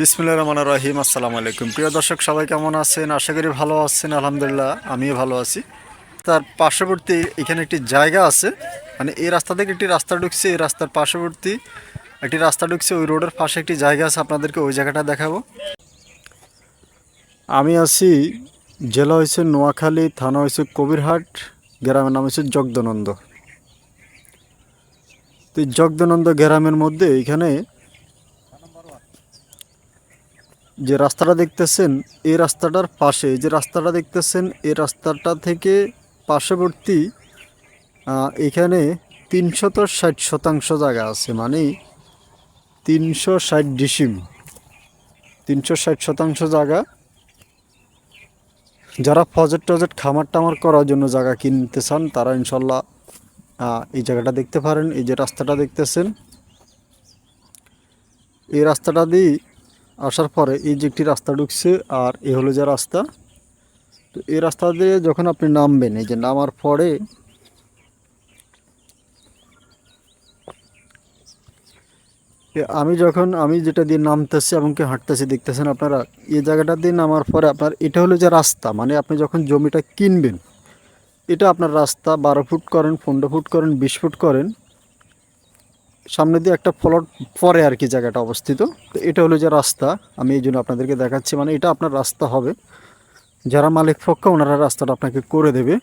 বিসমুল্লাহ রহমান রহিম, আসসালামু আলাইকুম। প্রিয় দর্শক, সবাই কেমন আছেন? আশা করি ভালো আছেন, আলহামদুলিল্লাহ, আমিও ভালো আছি। তার পার্শ্ববর্তী এখানে একটি জায়গা আছে মানে এই রাস্তা থেকে একটি রাস্তা ঢুকছে, এই রাস্তার পার্শ্ববর্তী একটি রাস্তা ঢুকছে, ওই রোডের পাশে একটি জায়গা আছে, আপনাদেরকে ওই জায়গাটা দেখাবো। আমি আছি জেলা হয়েছে নোয়াখালী, থানা হয়েছে কবিরহাট, গ্রামের নাম হচ্ছে জগদানন্দ। তো জগদানন্দ গ্রামের মধ্যে এখানে যে রাস্তাটা দেখতেছেন, এই রাস্তাটার পাশে, যে রাস্তাটা দেখতেছেন, এই রাস্তাটা থেকে পার্শ্ববর্তী এখানে তিনশত ষাট শতাংশ জায়গা আছে মানে তিনশো ষাট ডিসিম। তিনশো ষাট শতাংশ জায়গা। যারা ফজেট টজেট খামার টামার করার জন্য জায়গা কিনতে চান, তারা ইনশাল্লাহ এই জায়গাটা দেখতে পারেন, এই যে রাস্তাটা দেখতেছেন। এই রাস্তাটা দিয়ে আসার পরে এই যে একটি রাস্তা ঢুকছে আর এ হলো যে রাস্তা, তো এই রাস্তা দিয়ে যখন আপনি নামবেন, এই যে নামার পরে আমি যখন, আমি যেটা দিয়ে নামতেছি এবং কি হাঁটতেছি, দেখতেছেন আপনারা, এই জায়গাটা দিয়ে নামার পরে আপনার, এটা হলো যে রাস্তা মানে আপনি যখন জমিটা কিনবেন, এটা আপনার রাস্তা বারো ফুট করেন, পনেরো ফুট করেন, বিশ ফুট করেন সামনে দিয়ে একটা ফলট পরে আর কি জায়গাটা অবস্থিত। তো এটা হলো যে রাস্তা। আমি এই জন্য আপনাদেরকে দেখাচ্ছি মানে এটা আপনার রাস্তা হবে। যারা মালিক পক্ষ, ওনারা রাস্তাটা আপনাকে করে দেবে।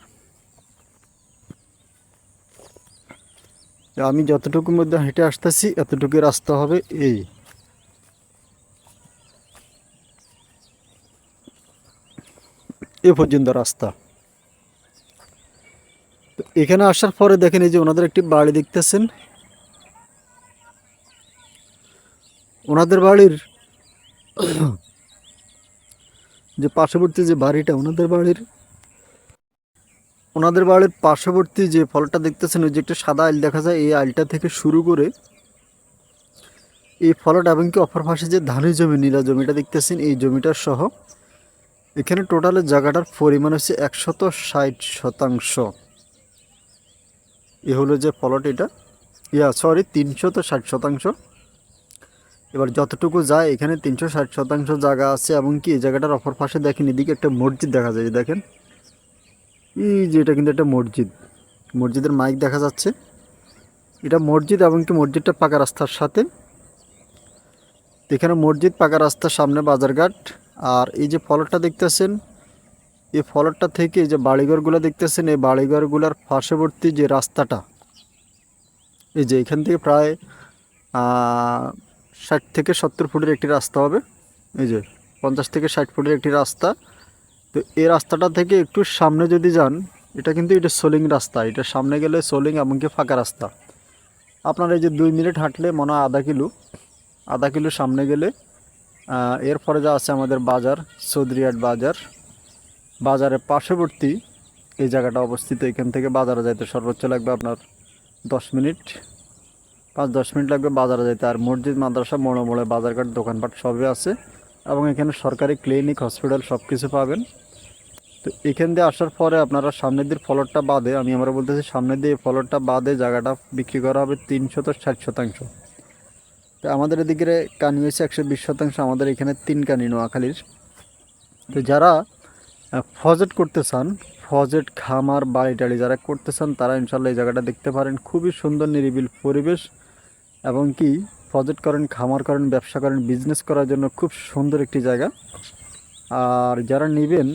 আমি যতটুকুর মধ্যে হেঁটে আসতেছি এতটুকু রাস্তা হবে এই। এ পর্যন্ত রাস্তা। তো এখানে আসার পরে দেখেন এই যে ওনাদের একটি বাড়ি দেখতেছেন। ওনাদের বাড়ির যে পার্শ্ববর্তী যে বাড়িটা, ওনাদের বাড়ির ওনাদের বাড়ির পার্শ্ববর্তী যে ফলটা দেখতেছেন, ওই যে একটা সাদা আইল দেখা যায়, এই আইলটা থেকে শুরু করে এই ফলটা এবং কি অপর পাশে যে ধানের জমি, নীলা জমিটা দেখতেছেন, এই জমিটার সহ এখানে টোটালের জায়গাটার পরিমাণ হচ্ছে একশত ষাট শতাংশ। এ হলো যে ফলট এটা। ইয়া সরি তিনশত ষাট শতাংশ। এবার যতটুকু যায়, এখানে তিনশো ষাট শতাংশ জায়গা আছে এবং কি, এই জায়গাটার অপর পাশে দেখেন, এদিকে একটা মসজিদ দেখা যায় দেখেন। এই যে এটা কিন্তু একটা মসজিদ। মসজিদের মাইক দেখা যাচ্ছে। এটা মসজিদ এবং কি মসজিদটা পাকা রাস্তার সাথে। এখানে মসজিদ পাকা রাস্তার সামনে বাজারঘাট। আর এই যে ফলটটা দেখতেছেন, এই ফলটটা থেকে যে বাড়িঘরগুলো দেখতেছেন, এই বাড়িঘরগুলোর পার্শ্ববর্তী যে রাস্তাটা, এই যে এখান থেকে প্রায় ষাট থেকে সত্তর ফুটের একটি রাস্তা হবে। এই যে, পঞ্চাশ থেকে ষাট ফুটের একটি রাস্তা। তো এই রাস্তাটা থেকে একটু সামনে যদি যান, এটা কিন্তু এটা সোলিং রাস্তা। এটা সামনে গেলে সোলিং এমনকি ফাঁকা রাস্তা। আপনার এই যে দুই মিনিট হাঁটলে মনে হয় আধা কিলো। আধা কিলো সামনে গেলে এরপরে যা আছে আমাদের বাজার, চৌধুরীহাট বাজার। বাজারের পার্শ্ববর্তী এই জায়গাটা অবস্থিত। এখান থেকে বাজারে যাইতে সর্বোচ্চ লাগবে আপনার দশ মিনিট। পাঁচ দশ মিনিট লাগবে বাজারে যেতে আর মসজিদ, মাদ্রাসা মোড়ে মোড়ে বাজারঘাট, দোকানপাট সবই আছে। এবং এখানে সরকারি ক্লিনিক, হসপিটাল সব কিছু পাবেন। তো এখান দিয়ে আসার পরে আপনারা সামনের দিকে ফলটটা বাদে, আমি আমরা বলতেছি, সামনের দিয়ে ফলটটা বাদে জায়গাটা বিক্রি করা হবে তিনশত ষাট শতাংশ। তো আমাদের এদিকে কানি হয়েছে একশো বিশ শতাংশ, আমাদের এখানে তিন কানি নোয়াখালীর। তো যারা ফজেট করতে চান, ফজেট, খামার, বাড়ি টাড়ি যারা করতে চান, তারা ইনশাল্লাহ এই জায়গাটা দেখতে পারেন। খুবই সুন্দর নিরিবিল পরিবেশ। এবং কি ফজেট করেন, খামার করেন, ব্যবসা করেন বিজনেস করার জন্য খুব সুন্দর একটি জায়গা। আর যারা নেবেন,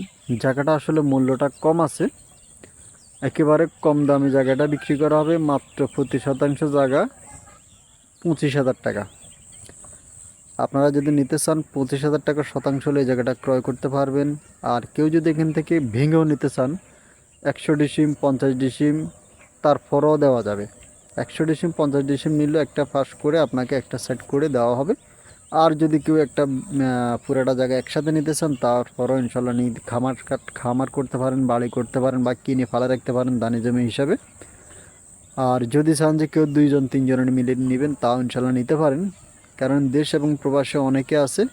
জায়গাটা আসলে মূল্যটা কম আছে। একেবারে কম দামি জায়গাটা বিক্রি করা হবে মাত্র প্রতি শতাংশ জায়গা পঁচিশ হাজার টাকা। আপনারা যদি নিতে চান, পঁচিশ হাজার টাকা শতাংশ হলে এই জায়গাটা ক্রয় করতে পারবেন। আর কেউ যদি এখান থেকে ভেঙেও নিতে চান, একশো ডিসিম, পঞ্চাশ ডিসিম, তারপরও দেওয়া যাবে। একশো ডিসিম, পঞ্চাশ ডিসিম নিলে একটা পাস করে আপনাকে একটা সেট করে দেওয়া হবে। আর যদি কেউ একটা পুরোটা জায়গা একসাথে নিতে চান, তারপরও ইনশাল্লাহ নিয়ে খামার কাট- খামার করতে পারেন, বাড়ি করতে পারেন বা কিনে ফালা রাখতে পারেন দানি জমি হিসাবে। আর যদি চান যে কেউ দুইজন, তিনজনের মিলে নেবেন, তাও ইনশাল্লাহ নিতে পারেন। কারণ দেশ এবং প্রবাসে অনেকে আছে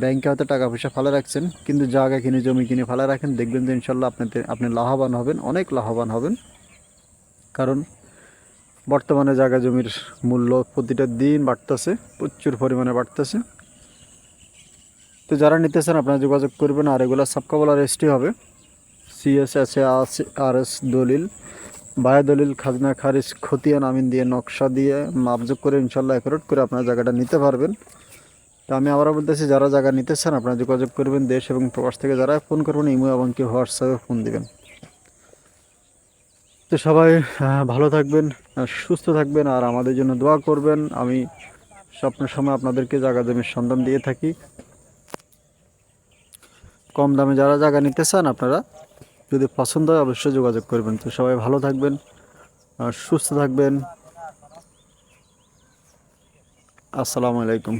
ব্যাংকে হয়তো টাকা পয়সা ফালা রাখছেন, কিন্তু জায়গা কিনে, জমি কিনে ফালা রাখেন, দেখবেন যে ইনশাল্লাহ আপনাদের, আপনি লাভবান হবেন, অনেক লাভবান হবেন। কারণ বর্তমানে জায়গা জমির মূল্য প্রতিটা দিন বাড়তেছে, প্রচুর পরিমাণে বাড়তেছে। তো যারা নিতেছেন আপনারা যোগাযোগ করবেন, আর এগুলো সাবকাবলা রেজিস্ট্রি হবে। সিএস আছে আর এস দলিল, বায়া দলিল, খাজনা, খারিজ, খতিয়ান, আমিন দিয়ে নকশা দিয়ে মাপযোগ করে ইনশাল্লাহ একরোট করে আপনার জায়গাটা নিতে পারবেন। তো আমি আবারও বলতেছি, যারা জায়গা নিতেছেন আপনারা যোগাযোগ করবেন দেশ এবং প্রবাস থেকে, যারা ফোন করবেন ইমো এবং কি হোয়াটসঅ্যাপে ফোন দিবেন। তো সবাই ভালো থাকবেন সুস্থ থাকবেন, আর আমাদের জন্য দোয়া করবেন। আমি স্বপ্নের সময় আপনাদেরকে জায়গা জমির সন্ধান দিয়ে থাকি। কম দামে যারা জায়গা নিতে চান আপনারা, যদি পছন্দ হয় অবশ্যই যোগাযোগ করবেন। তো সবাই ভালো থাকবেন, আর সুস্থ থাকবেন। আসসালামু আলাইকুম।